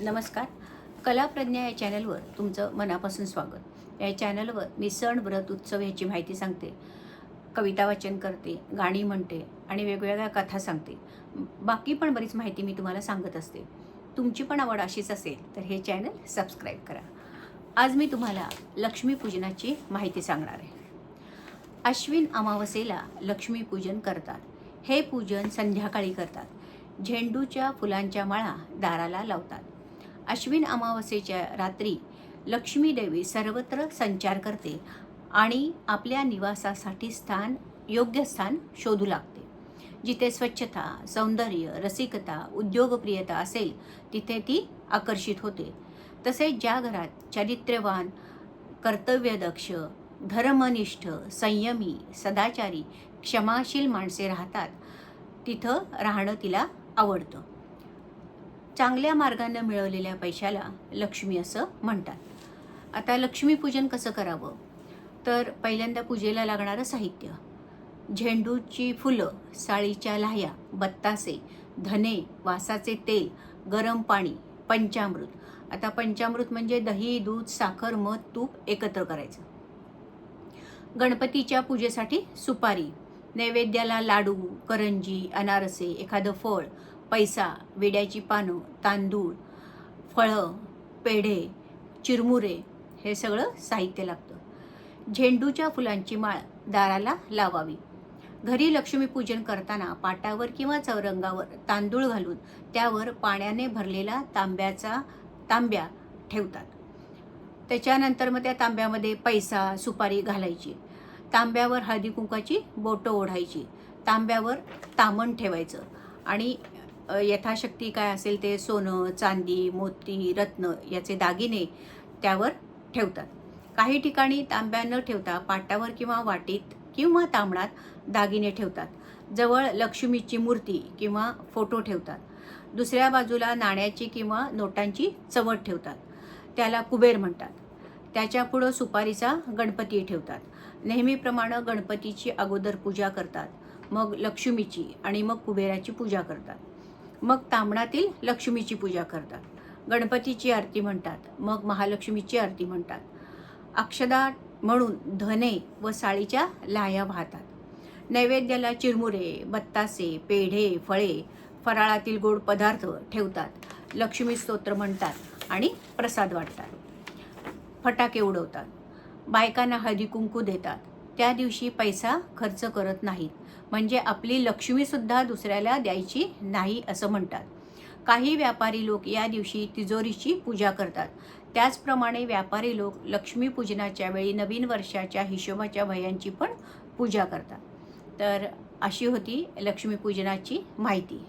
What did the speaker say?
नमस्कार. कलाप्रज्ञा या चॅनलवर तुमचं मनापासून स्वागत. या चॅनलवर मी सण व्रत उत्सव याची माहिती सांगते. कविता वाचन करते गाणी म्हणते आणि वेगवेगळ्या कथा सांगते. बाकी पण बरीच माहिती मी तुम्हाला सांगत असते. तुमची पण आवड अशीच असेल तर हे चॅनल सबस्क्राईब करा. आज मी तुम्हाला लक्ष्मीपूजनाची माहिती सांगणार आहे. अश्विन अमावस्येला लक्ष्मीपूजन करतात. हे पूजन संध्याकाळी करतात. झेंडूच्या फुलांच्या माळा दाराला लावतात. अश्विन अमावस्येच्या रात्री लक्ष्मी देवी सर्वत्र संचार करते आणि आपल्या निवासासाठी स्थान योग्य स्थान शोधू लागते. जिथे स्वच्छता सौंदर्य रसिकता उद्योगप्रियता असेल तिथे ती आकर्षित होते. तसेच ज्या घरात चारित्र्यवान कर्तव्यदक्ष धर्मनिष्ठ संयमी सदाचारी क्षमाशील माणसे राहतात तिथं राहणं तिला आवडतं. चांगल्या मार्गानं मिळवलेल्या पैशाला लक्ष्मी असं म्हणतात. आता लक्ष्मीपूजन कसं करावं? तर पहिल्यांदा पूजेला लागणारं साहित्य. झेंडूची फुलं साळीच्या लाह्या बत्तासे धने वासाचे तेल गरम पाणी पंचामृत. आता पंचामृत म्हणजे दही दूध साखर मध तूप एकत्र करायचं. गणपतीच्या पूजेसाठी सुपारी नैवेद्याला लाडू करंजी अनारसे एखादं फळ पैसा विड्याची पानं तांदूळ फळं पेढे चिरमुरे हे सगळं साहित्य लागतं. झेंडूच्या फुलांची माळ दाराला लावावी. घरी लक्ष्मीपूजन करताना पाटावर किंवा चौरंगावर तांदूळ घालून त्यावर पाण्याने भरलेला तांब्याचा तांब्या ठेवतात. त्याच्यानंतर मग त्या तांब्यामध्ये पैसा सुपारी घालायची. तांब्यावर हळदी कुंकाची बोटं ओढायची. तांब्यावर तामण ठेवायचं. आणि यथाशक्ती काय असेल ते सोनं चांदी मोती रत्न याचे दागिने त्यावर ठेवतात. काही ठिकाणी तांब्या न ठेवता पाटावर किंवा वाटीत किंवा तांबडात दागिने ठेवतात. जवळ लक्ष्मीची मूर्ती किंवा फोटो ठेवतात. दुसऱ्या बाजूला नाण्याची किंवा नोटांची चवट ठेवतात. त्याला कुबेर म्हणतात. त्याच्या पुढं सुपारीचा गणपती ठेवतात. नेहमीप्रमाणे गणपतीची अगोदर पूजा करतात. मग लक्ष्मीची आणि मग कुबेराची पूजा करतात. मग तांबणातील लक्ष्मीची पूजा करतात. गणपतीची आरती म्हणतात. मग महालक्ष्मीची आरती म्हणतात. अक्षदा म्हणून धने व साळीच्या लाह्या वाहतात. नैवेद्याला चिरमुरे बत्तासे पेढे फळे फराळातील गोड पदार्थ ठेवतात. लक्ष्मी स्तोत्र म्हणतात आणि प्रसाद वाटतात. फटाके उडवतात. बायकांना हळदी कुंकू देतात. त्या दिवशी पैसा खर्च करत नाहीत. म्हणजे आपली लक्ष्मीसुद्धा दुसऱ्याला द्यायची नाही असं म्हणतात. काही व्यापारी लोक या दिवशी तिजोरीची पूजा करतात. त्याचप्रमाणे व्यापारी लोक लक्ष्मीपूजनाच्या वेळी नवीन वर्षाच्या हिशोबाच्या भयांची पण पूजा करतात. तर अशी होती लक्ष्मीपूजनाची माहिती.